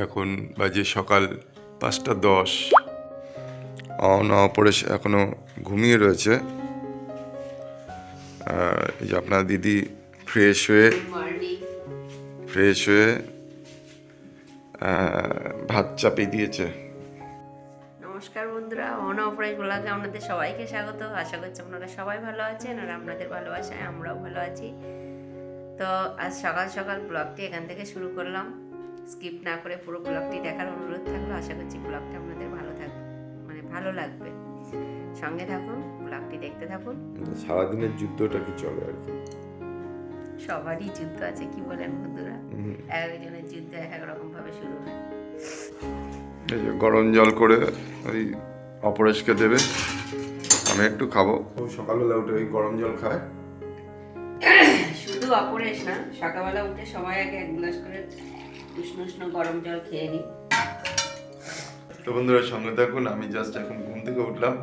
এখন বাজে সকাল পাঁচটা দশ। অনা অপরেশ এখনও ঘুমিয়ে রয়েছে। আর এই যে আপনার দিদি ফ্রেশ হয়ে ফ্রেশ হয়ে ভাত চাপিয়ে দিয়েছে। নমস্কার বন্ধুরা অনা অপরাজ ব্লগে আপনাদের সবাইকে স্বাগত। আশা করছি আপনারা সবাই ভালো আছেন আর আপনাদের ভালোবাসায় আমরাও ভালো আছি। তো আজ সকাল সকাল ব্লগটি এখান থেকে শুরু করলাম। স্কিপ না করে পুরো ব্লগটি দেখার অনুরোধ থাকল। আশা করছি ব্লগটা আপনাদের ভালো থাকবে মানে ভালো লাগবে। সঙ্গে থাকুন ব্লগটি দেখতে থাকুন। সারাদিনের যুদ্ধটা কি চলে আর কি? সবারই যুদ্ধ আছে কি বলেন বন্ধুরা? এক একজনের যুদ্ধ এক এক রকম ভাবে শুরু হয় গরম জল করে ওই অপরেশকে দেবে। আমি একটু খাব। সকালবেলা উঠে ওই গরম জল খায়। শুধু অপরেশ না সকালবেলা উঠে সবাই আগে এক গ্লাস করে উষ্ণ উষ্ণ গরম জল খেয়ে নিই তো বন্ধুরা সঙ্গে থাকুন আমি জাস্ট এখন ঘুম থেকে উঠলাম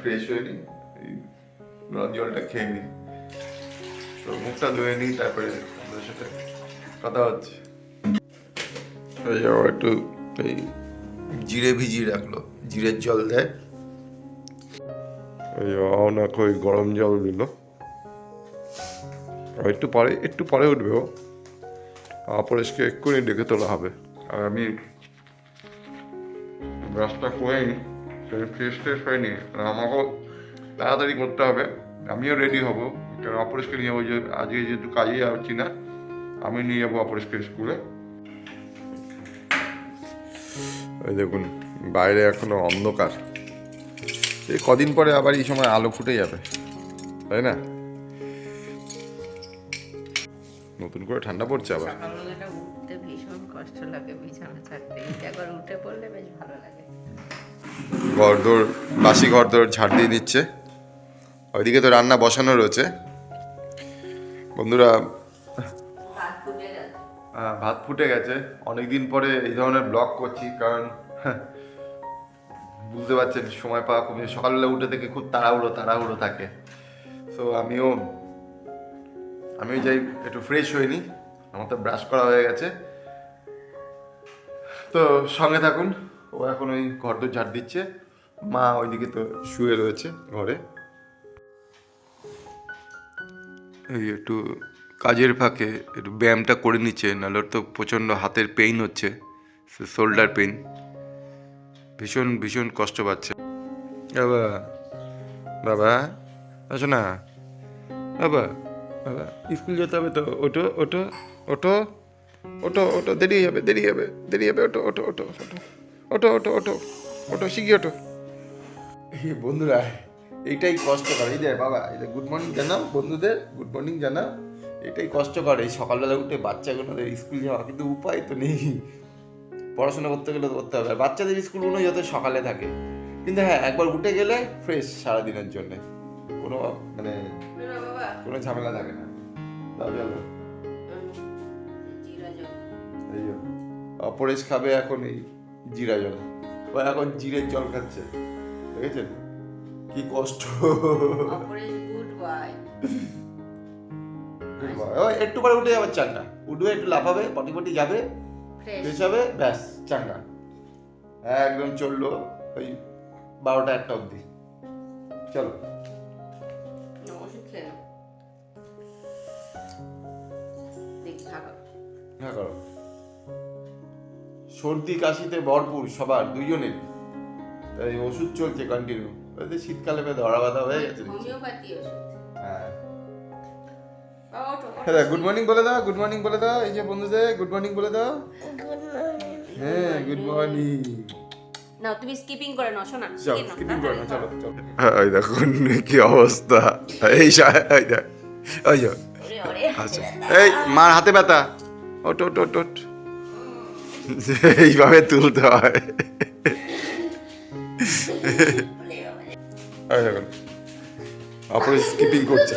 ফ্রেশ হয়ে নিই এই গরম জলটা খেয়ে নিই তো মুখটা ধুয়ে নিই তারপরে আপনাদের সাথে কথা হচ্ছে। ওই একটু এই জিরে ভিজিয়ে রাখল জিরের জল দেয়। ওই অনাকে ওই গরম জল দিল। একটু পরে একটু পরে উঠবে ও। অপরেশকে এক্ষুনি ডেকে তোলা হবে। আর আমি ব্রাশটা করে নি ফ্রেশ ট্রেশ হয়নি আমাকেও তাড়াতাড়ি করতে হবে। আমিও রেডি হব। কারণ অপরেশকে নিয়ে যাব যে আজকে যেহেতু কাজে যাচ্ছি না আমি নিয়ে যাব অপরেশকে স্কুলে। ওই দেখুন বাইরে এখনও অন্ধকার। এই কদিন পরে আবার এই সময় আলো ফুটে যাবে তাই না? নতুন করে ঠান্ডা পড়ছে আবার। সকালবেলাটা উঠতে ভীষণ কষ্ট লাগে বিছানা ছাড়তে। একবার উঠে পড়লে বেশ ভালো লাগে। ঘরদোর বাসি ঘরদোর ঝাড় দিয়ে নিচ্ছে ওইদিকে তো রান্না বসানো রয়েছে। বন্ধুরা ভাত ফুটে গেছে। অনেক দিন পরে এই ধরনের ব্লগ করছি কারণ হ্যাঁ, বুঝতে পারছেন সময় পাওয়া খুব সকালবেলা উঠে থেকে খুব তাড়াহুড়ো তাড়াহুড়ো থাকে। সো আমিও আমিও যাই, একটু ফ্রেশ হইনি আমার তো ব্রাশ করা হয়ে গেছে। তো সঙ্গে থাকুন, ও এখন ওই ঘর তো ঝাড় দিচ্ছে। মা ওইদিকে তো শুয়ে রয়েছে ঘরে। এই একটু কাজের ফাঁকে একটু ব্যায়ামটা করে নিচ্ছে, নাহলে তো প্রচণ্ড হাতের পেইন হচ্ছে শোল্ডার পেইন ভীষণ ভীষণ কষ্ট পাচ্ছে। বাবা বাবা, আসো না। বাবা। স্কুল যেতে হবে তো ওটো ওটো ওটো ওটো ওটো দেরি হবে দেরি হবে দেরি হবে ওটো ওটো ওটো ওটো ওটো ওটো ওটো ওটো শিখি ওটো বন্ধুরা এইটাই কষ্ট করে এই যে বাবা এই যে গুড মর্নিং জানাও বন্ধুদের গুড মর্নিং জানাও এটাই কষ্ট করে এই সকালবেলা উঠে বাচ্চাগুলোদের স্কুল যাওয়া কিন্তু উপায় তো নেই পড়াশোনা করতে গেলে তো করতে হবে আর বাচ্চাদের স্কুলগুলো যত সকালে থাকে কিন্তু হ্যাঁ একবার উঠে গেলে ফ্রেশ সারাদিনের জন্য কোনো মানে কোনো ঝামেলা থাকে না। দাও চলো এই অপরেশ খাবে এখন এই জিরা জল। ও এখন জিরের জল খাচ্ছে। দেখেছেন? কি কষ্ট। ও একটু পরে উঠে যাবে চানটা। উঠবে একটু লাফাবে পটি পটি যাবে হবে ব্যাস চাঙ্গা একদম চলল ওই বারোটা একটা অবধি। চলো। হ্যাঁ করো সর্দি কাশিতে ভরপুর সবার দুইজনের তাই ওষুধ চলছে কন্টিনিউ ওই শীতকালে বেশ ধরা বাঁধা হয়ে গেছে। দেখছি। হোমিওপ্যাথি ওষুধ। হ্যাঁ। হ্যাঁ গুড মর্নিং বলে দাও গুড মর্নিং বলে দাও। এই যে বন্ধুদের গুড মর্নিং বলে দাও। হ্যাঁ গুড মর্নিং নাও তুমি স্কিপিং করে নাও শোনা স্কিপিং করো না চলো চলো। হ্যাঁ এই কি অবস্থা। এই এই দেখ এই যে। ওরে ওরে। আচ্ছা। এই মার হাতে ব্যথা। ওট ওট ওট ওট। এইভাবে তুলতে হয়। এই দেখুন অপরে স্কিপিং করছে।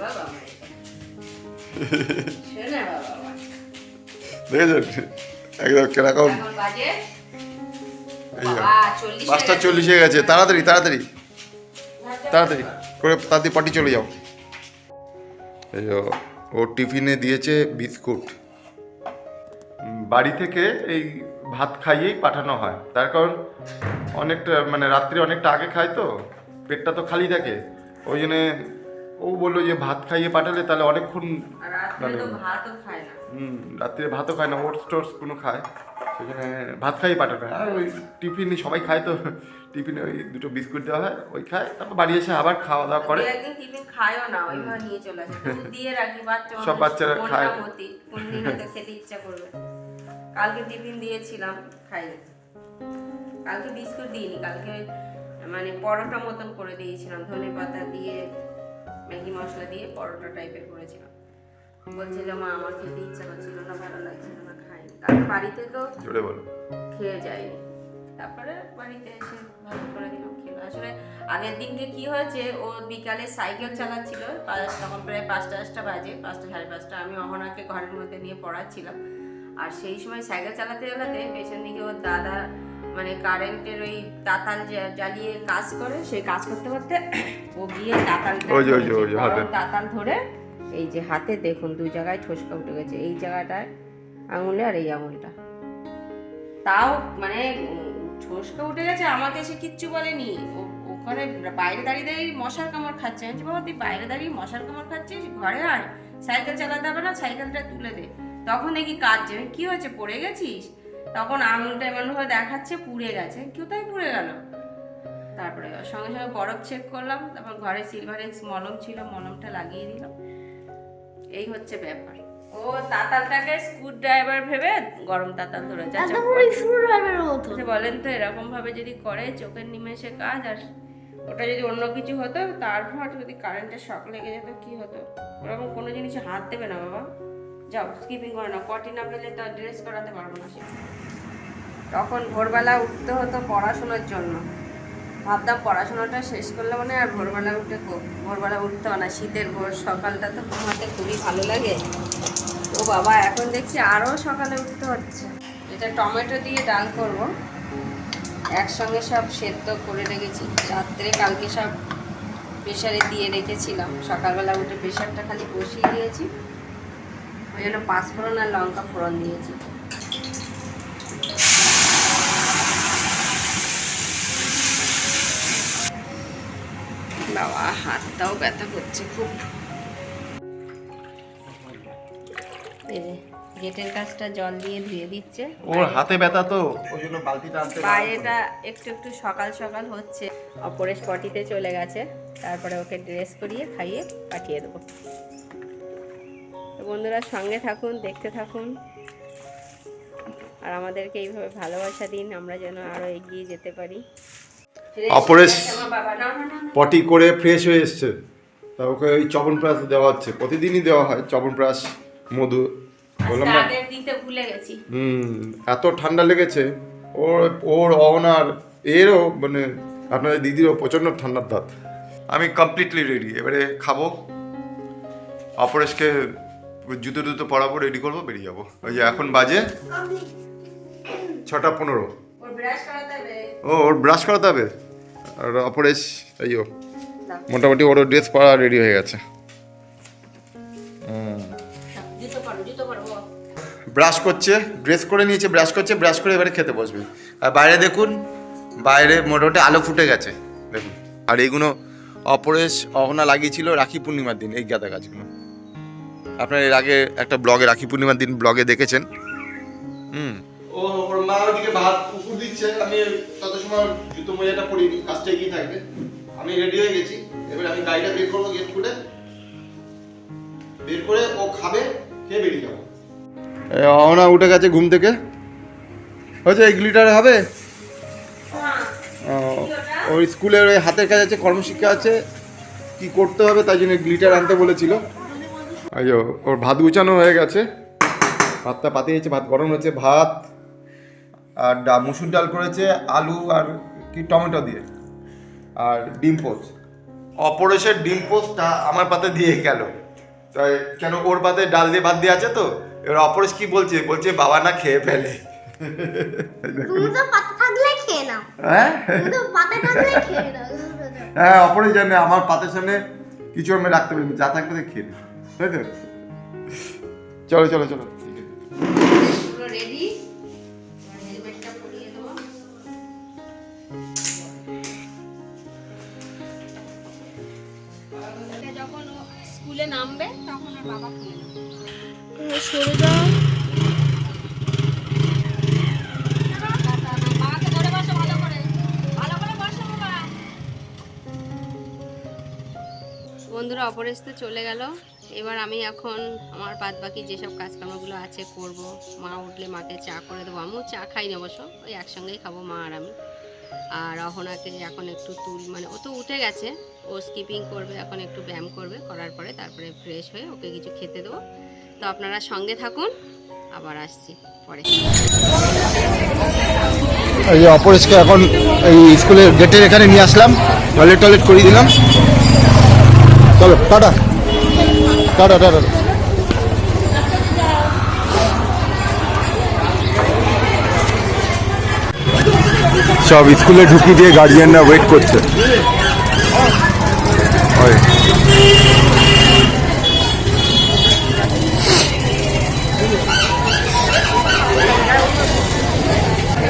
বাবা। দেখেছেন? একদম কীরকম? পাঁচটা। চল্লিশ হয়ে গেছে। তাড়াতাড়ি তাড়াতাড়ি। তাড়াতাড়ি করে তাড়াতাড়ি পার্টি চলে যাও। এই ও টিফিনে দিয়েছে বিস্কুট। বাড়ি থেকে এই ভাত খাইয়েই পাঠানো হয়। তার কারণ অনেকটা মানে রাত্রে অনেকটা আগে খায় তো পেটটা তো খালি থাকে। ওই জন্যে ও বলল যে ভাত খাইয়ে পাঠালে তাহলে অনেকক্ষণ তো ভাতও খায় না। রাত্রে ভাতও খায় না ওটস টোটস কোনো খায়। সেখানে ভাত খাইয়ে পাঠাবে আর ওই টিফিন সবাই খায় তো টিফিনে ওই দুটো বিস্কুট দেওয়া হয় ওই খায়। তারপর বাড়ি এসে আবার খাওয়া দাওয়া করে। একদিন টিফিন খায়ও না ওইভাবে নিয়ে চলে আসে। দিয়ে রাখি বাচ্চা সব বাচ্চারা খায়। মতি, কোন দিন হয়তো খেতে ইচ্ছা করবে। কালকে টিফিন দিয়েছিলাম খাইনি কালকে বিস্কুট দিইনি কালকে মানে পরোটা মতন করে দিয়েছিলাম ধনে পাতা দিয়ে ম্যাগি মশলা দিয়ে পরোটা টাইপের করেছিলাম। বলছিল মা আমার খেতে ইচ্ছা করছিল না ভালো লাগছিল না খাইনি। কালকে বাড়িতে তো জোরে বলো। খেয়ে যায়নি। তারপরে বাড়িতে এসে ভালো করে দিলাম খেলো। আসলে আগের দিনকে কি হয়েছে ও বিকালে সাইকেল চালাচ্ছিল তখন প্রায় পাঁচটা পাঁচটা বাজে পাঁচটা সাড়ে পাঁচটা। আমি অহনাকে ঘরের মধ্যে নিয়ে পড়াচ্ছিলাম। আর সেই সময় সাইকেল চালাতে চালাতে পেছন দিকে ওর দাদা মানে কারেন্টের ওই তাতাল জ্বালিয়ে কাজ করে সেই কাজ করতে করতে ও গিয়ে। গরম তাতাল ধরে এই যে হাতে দেখুন, দুই জায়গায় ঠোসকা উঠে গেছে। এই জায়গাটায় আঙুলে আর এই আঙুলটা। তাও মানে ঠোসকা উঠে গেছে, আমাকে সে কিচ্ছু বলেনি। ওখানে বাইরে দাঁড়িয়ে দাঁড়িয়ে মশার কামড় খাচ্ছে। আমি বাবা তুই বাইরে দাঁড়িয়ে মশার কামড় খাচ্ছিস? ঘরে আয়। সাইকেল চালাতে হবে না, সাইকেলটা তুলে দে। তখন দেখি কাঁদছে। কি হয়েছে? পড়ে গেছিস? তখন আঙুলটা এমনভাবে দেখাচ্ছে, পুড়ে গেছে। কোথায় পুড়ে গেল? তারপরে সঙ্গে সঙ্গে বরফ চেক করলাম। তারপর ঘরে সিলভার এক্স মলম ছিল, মলমটা লাগিয়ে দিলাম। এই হচ্ছে ব্যাপার। ও তাতালটাকে স্ক্রু ড্রাইভার ভেবে গরম তাতাল ধরে যাচ্ছে বলেন তো এরকম ভাবে যদি করে চোখের নিমেষে কাজ আর ওটা যদি অন্য কিছু হতো তারপর যদি কারেন্টের শক লেগে যেত কি হতো? ওরকম কোনো জিনিসে হাত দেবে না বাবা। যাও স্কিপিং করে না কটি না পেলে তো ড্রেস করাতে পারব না সে। তখন ভোরবেলা উঠতে হতো পড়াশোনার জন্য। ভাবতাম পড়াশোনাটা শেষ করলে মানে আর ভোরবেলা উঠে ভোরবেলা উঠতে না। শীতের ভোর, সকালটা তো ঘুমাতে খুবই ভালো লাগে। ও বাবা, এখন দেখছি আরও সকালে উঠতে হচ্ছে। এটা টমেটো দিয়ে ডাল করব। একসঙ্গে সব সেদ্ধ করে রেখেছি। রাত্রে কালকে সব প্রেশারে দিয়ে রেখেছিলাম। সকালবেলা উঠে প্রেশারটা খালি বসিয়ে দিয়েছি। ওই জন্য পাঁচফোড়ন আর লঙ্কা ফোড়ন দিয়েছি। বাবা হাতটাও ব্যথা করছে খুব। গেটের কাজটা জল দিয়ে ধুয়ে দিচ্ছে। ওর হাতে ব্যথা তো। ওই জন্য বালতিটা আনতে বাইরেটা একটু একটু সকাল সকাল হচ্ছে। অপরেশ পটিতে চলে গেছে। তারপরে ওকে ড্রেস করিয়ে খাইয়ে পাঠিয়ে দেবো। বন্ধুরা সঙ্গে থাকুন দেখতে থাকুন। আর আমাদেরকে এইভাবে ভালোবাসা দিন। আমরা যেন আরও এগিয়ে যেতে পারি। অপরেশ- পটি করে ফ্রেশ হয়ে এসছে। তা ওকে ওই চবনপ্রাশ দেওয়া হচ্ছে। প্রতিদিনই দেওয়া হয় চবনপ্রাশ মধু। বললাম না? হুম এত ঠান্ডা লেগেছে। ওর ওর অহনার এরও মানে আপনাদের দিদিরও প্রচণ্ড ঠান্ডার দাঁত। আমি কমপ্লিটলি রেডি এবারে খাব। অপরেশকে জুতো টুতো পরাবো রেডি করব বেরিয়ে যাব। ওই যে এখন বাজে ছটা পনেরো। ও ওর ব্রাশ করাতে হবে? আর অপরেশ এই ও। মোটামুটি ওর ড্রেস পরা রেডি হয়ে গেছে। ব্রাশ করছে ড্রেস করে নিয়েছে ব্রাশ করছে ব্রাশ করে এবারে খেতে বসবে। আর বাইরে দেখুন বাইরে মোটামুটি আলো ফুটে গেছে দেখুন। আর এইগুলো অপরেশ অহনা লাগিয়েছিল রাখি পূর্ণিমার দিন এই গাঁদা গাছগুলো। আপনার এর আগে একটা ব্লগে রাখি পূর্ণিমার দিন ব্লগে দেখেছেন? হুম। ও ওর মা ওদিকে ভাত কুকুর দিচ্ছে আমি তত সময় জুতো মোজাটা পরিনি কাজটা এগিয়ে থাকবে। আমি রেডি হয়ে গেছি। এবার আমি গাড়িটা বের করব গেট খুলে। বের করে ও খাবে খেয়ে বেরিয়ে যাব। অহনা উঠে গেছে ঘুম থেকে। হয়েছে এই গ্লিটার হবে? ও, ওর স্কুলের ওই হাতের কাজ আছে কর্মশিক্ষা আছে। কি করতে হবে তাই জন্য গ্লিটার আনতে বলেছিল। যে ওর ভাত গুছানো হয়ে গেছে। ভাতটা পাতিয়েছে ভাত গরম হয়েছে ভাত আর ডা মুসুর ডাল করেছে আলু আর কি টমেটো দিয়ে। আর ডিম পোস্ট অপরেশের ডিম পোস্টটা আমার পাতে দিয়ে গেল। তাই কেন ওর পাতে ডাল দিয়ে ভাত দিয়ে আছে তো? এবার অপরেশ কি বলছে? বলছে বাবা না খেয়ে ফেলে। হ্যাঁ? হ্যাঁ অপরেশ জানে আমার পাতের সামনে কিছু আমি রাখতে পারি যা থাকবে খেয়ে। তাই তো? চলো চলো চলো। রেডি নামবে? তখন ওর বাবা খুলে নেবে সরে যাও। বাবাকে ধরে বসো ভালো করে। ভালো করে বসো বাবা। বন্ধুরা অপরেশ তো চলে গেল। এবার আমি এখন আমার বাদ বাকি যেসব কাজকর্মগুলো আছে করব। মা উঠলে মাকে চা করে দেবো। আমিও চা খাই না অবশ্য ওই একসঙ্গেই খাব মা আর আমি। আর অহনাকে এখন একটু তুল মানে ও তো উঠে গেছে, ও স্কিপিং করবে, এখন একটু ব্যায়াম করবে, করার পরে তারপরে ফ্রেশ হয়ে ওকে কিছু খেতে দেবো। তো আপনারা সঙ্গে থাকুন, আবার আসছি পরে। এই অপরেশকে এখন এই স্কুলের গেটের এখানে নিয়ে আসলাম টয়লেট টয়লেট করিয়ে দিলাম। চলো টাটা টাটা টাটা। সব স্কুলে ঢুকিয়ে দিয়ে গার্জিয়ানরা ওয়েট করছে।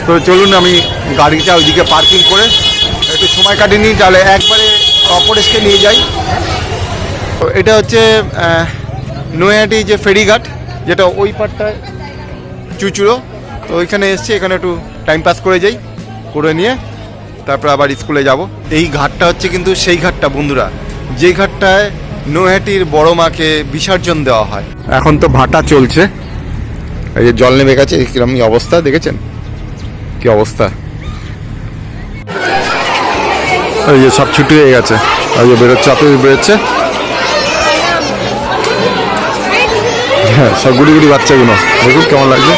তো চলুন আমি গাড়িটা ওইদিকে পার্কিং করে একটু সময় কাটিয়ে নিই, তাহলে একবারে অপরেশকে নিয়ে যাই। তো এটা হচ্ছে নৈহাটি যে ফেরিঘাট, যেটা ওই পারটায় চুচুড়ো। তো ওইখানে এসছি, এখানে একটু টাইম পাস করে যাই। করে নিয়ে তারপর আবার স্কুলে যাব। এই ঘাটটা হচ্ছে কিন্তু সেই ঘাটটা, বন্ধুরা। যে ঘাটটায় নৈহাটির বড় মাকে বিসর্জন দেওয়া হয়। এখন তো ভাটা চলছে। এই যে জল নেমে গেছে, কিরম অবস্থা দেখেছেন? কি অবস্থা? এই যে সব ছুটি হয়ে গেছে। এই যে বেরোচ্ছে আপনি বেরোচ্ছে। হ্যাঁ সব গুড়ি গুড়ি বাচ্চাগুলো। দেখুন কেমন লাগছে।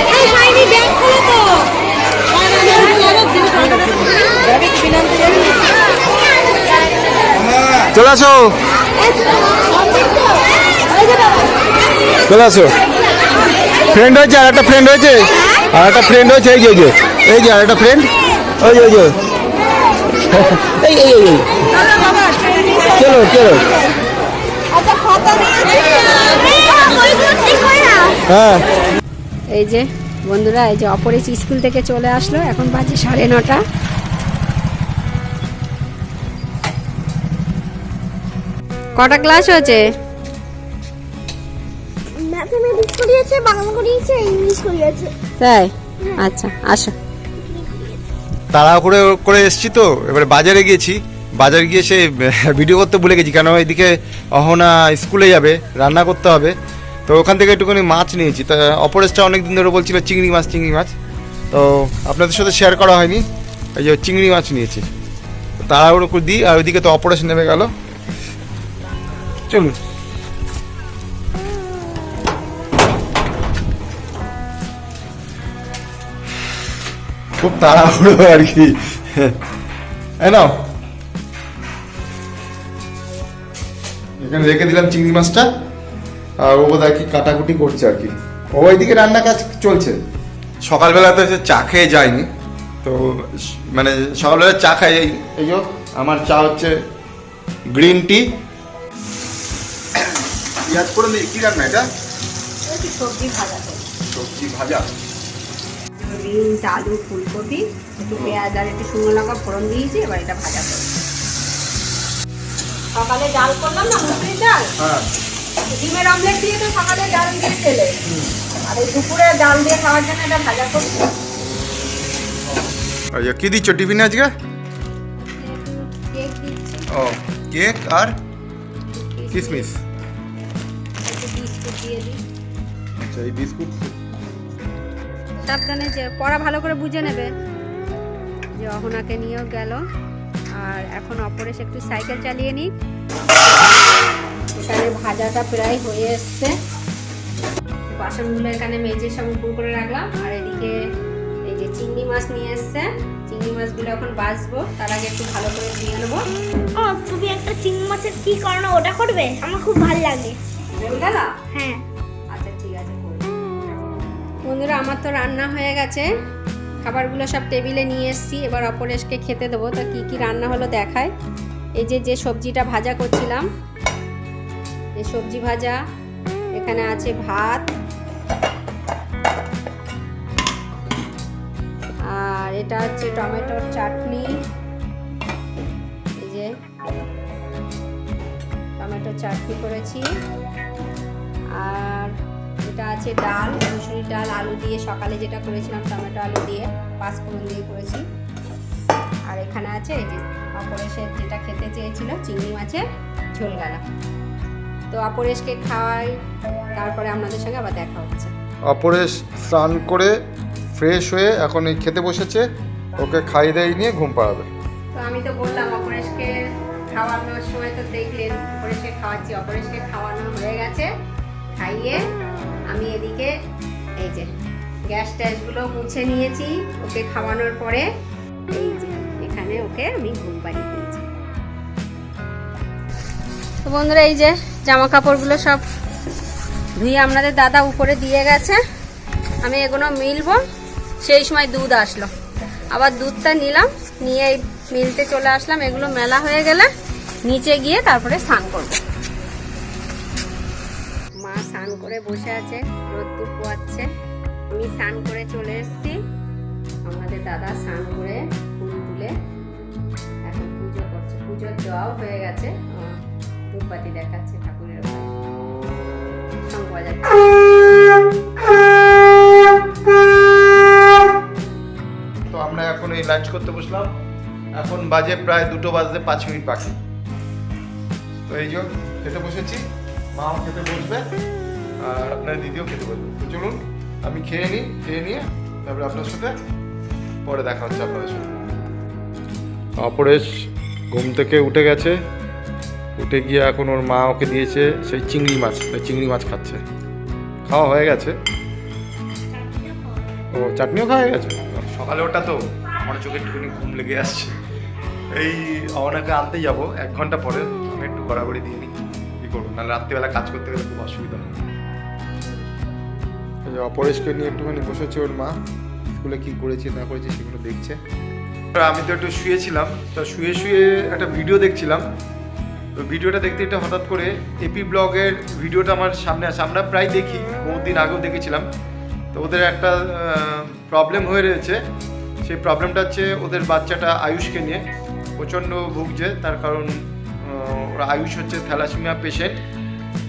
চলে আসো। চলে আসো। ফ্রেন্ড হয়েছে, আর একটা ফ্রেন্ড হয়েছে। আর একটা ফ্রেন্ড হয়েছে, এই যে যে। এই যে, আর একটা ফ্রেন্ড ওই যে ওই যে। চলো চলো। হ্যাঁ। এই যে, বন্ধুরা, এই যে অপরেশ স্কুল থেকে চলে আসলো। এখন বাজে সাড়ে নটা। কটা ক্লাস হয়েছে? ম্যাথমেটিক্স করিয়েছে বাংলা করিয়েছে ইংলিশ করিয়েছে। তাই? আচ্ছা আসো। তাড়া করে করে এসছি তো এবারে বাজারে গিয়েছি। বাজারে গিয়ে সে ভিডিও করতে ভুলে গেছি কেন এদিকে অহনা স্কুলে যাবে রান্না করতে হবে। তো ওখান থেকে একটুখানি মাছ নিয়েছি। তা অপরেশটা অনেক দিন ধরে বলছিল চিংড়ি মাছ চিংড়ি মাছ। তো আপনাদের সাথে শেয়ার করা হয়নি এই যে চিংড়ি মাছ নিয়েছি। তাড়াহুড়ো করে দিই আর ওইদিকে তো অপারেশন নেমে গেল। চলুন। খুব তাড়াহুড়ো আর কি। নাও। এখানে রেখে দিলাম চিংড়ি মাছটা। আর ও বোধহয় কি কাটাকুটি করছে আর কি। ও ওইদিকে রান্না কাজ চলছে। সকালবেলা তো এসে চা খেয়ে যায়নি। তো মানে সকালবেলা চা খাই। এই আমার চা হচ্ছে গ্রিন টি পেঁয়াজ করে দিই কি রান্না এটা? সবজি ভাজা সবজি ভাজা। বিনস আলু ফুলকপি একটু পেঁয়াজ আর একটু শুকনো লঙ্কা ফোড়ন দিয়েছি এবার এটা ভাজা করব। সকালে ডাল করলাম না মুসুরির ডাল? হ্যাঁ। ডিমের অমলেট দিয়ে তো সকালে ডাল দিয়ে খেলে। আর এই দুপুরে ডাল দিয়ে খাওয়ার জন্য এটা ভাজা করছি। আচ্ছা কি দিচ্ছ টিফিনে আজকে? ও কেক আর কিসমিস। আচ্ছা এই বিস্কুট? সাবধানে যে পড়া ভালো করে বুঝে নেবে যে অহনাকে নিয়েও গেল। আর এখন অপরেশ একটু সাইকেল চালিয়ে নিক। এখানে ভাজাটা প্রায় হয়ে এসছে। বাসনগুলো এখানে মেজে সব উপর করে রাখলাম। আর এদিকে এই যে চিংড়ি মাছ নিয়ে এসছে। চিংড়ি মাছগুলো এখন বাছবো তার আগে একটু ভালো করে ধুয়ে নেব। ও তুমি একটা চিংড়ি মাছের কি করো না ওটা করবে? আমার খুব ভালো লাগে। হয়ে। বন্ধুরা, আমার তো রান্না হয়ে গেছে। খাবারগুলো সব টেবিলে নিয়ে এসেছি। এবার অপরেশকে খেতে দেবো। তো কী কী রান্না হলো দেখায় এই যে যে সবজিটা ভাজা করছিলাম, এই সবজি ভাজা, এখানে আছে ভাত, আর এটা হচ্ছে টমেটোর চাটনি। এই যে, টমেটোর চাটনি করেছি। আর এটা আছে ডাল মুসুরির ডাল আলু দিয়ে সকালে যেটা করেছিলাম টমেটো আলু দিয়ে পাঁচফোড়ন দিয়ে করেছি। আর এখানে আছে এই যে অপরেশের যেটা খেতে চেয়েছিল চিংড়ি মাছের ঝোল গালা তো অপরেশকে খাওয়াই তারপরে আপনাদের সঙ্গে আবার দেখা হচ্ছে। অপরেশ স্নান করে ফ্রেশ হয়ে এখন এই খেতে বসেছে ওকে খাইয়ে দাইয়ে নিয়ে ঘুম পাড়াবে। তো আমি তো বললাম অপরেশকে খাওয়ানোর সময় তো দেখলেন অপরেশকে খাওয়াচ্ছি অপরেশকে খাওয়ানো হয়ে গেছে খাইয়ে আমি এদিকে এই যে গ্যাস ট্যাসগুলো মুছে নিয়েছি ওকে খাওয়ানোর পরে, এই যে এখানে ওকে আমি ঘুম পাড়িয়ে দিয়েছি। তো বন্ধুরা, এই যে জামা কাপড়গুলো সব ধুয়ে আপনাদের দাদা উপরে দিয়ে গেছে, আমি এগুলো মিলবো। সেই সময় দুধ আসলো। আবার দুধটা নিলাম, নিয়ে মিলতে চলে আসলাম। এগুলো মেলা হয়ে গেলে নিচে গিয়ে তারপরে স্নান করব। করে বসে আছে, রোদ্দুর পোয়াচ্ছে। আমি স্নান করে চলে এসেছি। আমাদের দাদা স্নান করে ফুল তুলে এখন পুজো করছে। পুজোর দেওয়াও হয়ে গেছে। ধূপবাতি দেখাচ্ছে ঠাকুরের শঙ্খ তো আমরা এখন এই লাঞ্চ করতে বসলাম। এখন বাজে প্রায় দুটো বাজতে পাঁচ মিনিট বাকি। তো এই যে, খেতে বসেছি। মাও খেতে বসবে। আপনার দিদিও খেতে বসবে তো চলুন আমি খেয়ে নিই খেয়ে নিয়ে তারপরে আপনার সাথে পরে দেখা হচ্ছে আপনাদের সাথে। অপরেশ ঘুম থেকে উঠে গেছে। উঠে গিয়ে এখন ওর মা ওকে দিয়েছে সেই চিংড়ি মাছ ওই চিংড়ি মাছ খাচ্ছে। খাওয়া হয়ে গেছে। ও চাটনিও খাওয়া হয়ে গেছে? সকালে ওটা তো আমার চোখে একটুখানি ঘুম লেগে আসছে। এই অনাকে আনতে যাব এক ঘণ্টা পরে আমি একটু গড়াগড়ি দিয়ে নিই। কী করব? নাহলে রাত্রিবেলা কাজ করতে গেলে খুব অসুবিধা হয়। অপরেশকে নিয়ে একটুখানি বসেছে ওর মা। স্কুলে কি করেছে, না করেছে সেগুলো দেখছে। আমি তো একটু শুয়েছিলাম, তো শুয়ে শুয়ে একটা ভিডিও দেখছিলাম। তো ভিডিওটা দেখতে এটা হঠাৎ করে এপি ব্লগের ভিডিওটা আমার সামনে আসে। আমরা প্রায় দেখি বহুদিন আগেও দেখেছিলাম। তো ওদের একটা প্রবলেম হয়ে রয়েছে। সেই প্রবলেমটা হচ্ছে ওদের বাচ্চাটা আয়ুষকে নিয়ে। প্রচণ্ড ভুগছে, তার কারণ ওরা আয়ুষ হচ্ছে থ্যালাসিমিয়া পেশেন্ট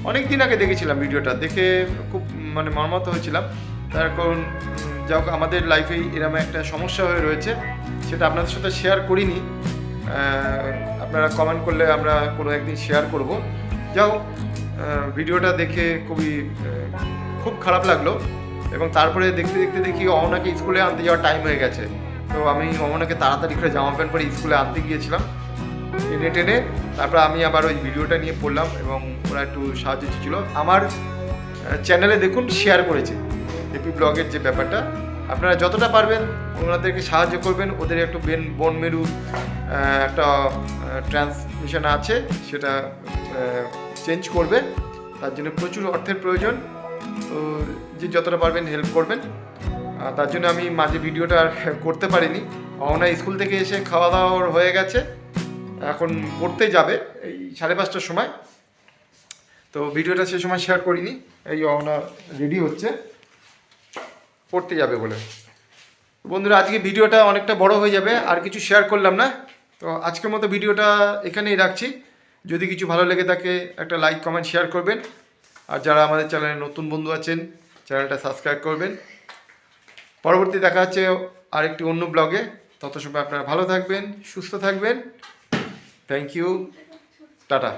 অনেক দিন আগে দেখেছিলাম ভিডিওটা, দেখে খুব মানে মর্মাহত হয়েছিলাম। তার কারণ যা হোক, আমাদের লাইফেই এরকম একটা সমস্যা হয়ে রয়েছে, সেটা আপনাদের সাথে শেয়ার করিনি। আপনারা কমেন্ট করলে আমরা কোনো একদিন শেয়ার করব। যাও ভিডিওটা দেখে খুবই খুব খারাপ লাগল। এবং তারপরে দেখতে দেখতে দেখি অমনাকে স্কুলে আনতে যাওয়ার টাইম হয়ে গেছে। তো আমি অমনাকে তাড়াতাড়ি করে জামা প্যান্ট পরে স্কুলে আনতে গিয়েছিলাম। টেনে টেনে তারপর আমি আবার ওই ভিডিওটা নিয়ে পড়লাম এবং ওরা একটু সাহায্য ছিল আমার চ্যানেলে দেখুন শেয়ার করেছে এপি ব্লগের যে ব্যাপারটা। আপনারা যতটা পারবেন ওনাদেরকে সাহায্য করবেন। ওদের একটু বেন বন মেরু একটা ট্রান্সমিশন আছে, সেটা চেঞ্জ করবে তার জন্য প্রচুর অর্থের প্রয়োজন। তো যে যতটা পারবেন হেল্প করবেন। তার জন্য আমি মাঝে ভিডিওটা আর করতে পারিনি। অহনা স্কুল থেকে এসে খাওয়া দাওয়া হয়ে গেছে। এখন পড়তে যাবে এই সাড়ে পাঁচটার সময়। তো ভিডিওটা সে সময় শেয়ার করিনি, এই অহনা রেডি হচ্ছে। পড়তে যাবে বলে। বন্ধুরা, আজকে ভিডিওটা অনেকটা বড় হয়ে যাবে, আর কিছু শেয়ার করলাম না। তো আজকের মতো ভিডিওটা এখানেই রাখছি। যদি কিছু ভালো লেগে থাকে, একটা লাইক কমেন্ট শেয়ার করবেন। আর যারা আমাদের চ্যানেলে নতুন বন্ধু আছেন চ্যানেলটা সাবস্ক্রাইব করবেন। পরবর্তী দেখা হচ্ছে আরেকটি অন্য ব্লগে তত সময় আপনারা ভালো থাকবেন, সুস্থ থাকবেন। Thank you tata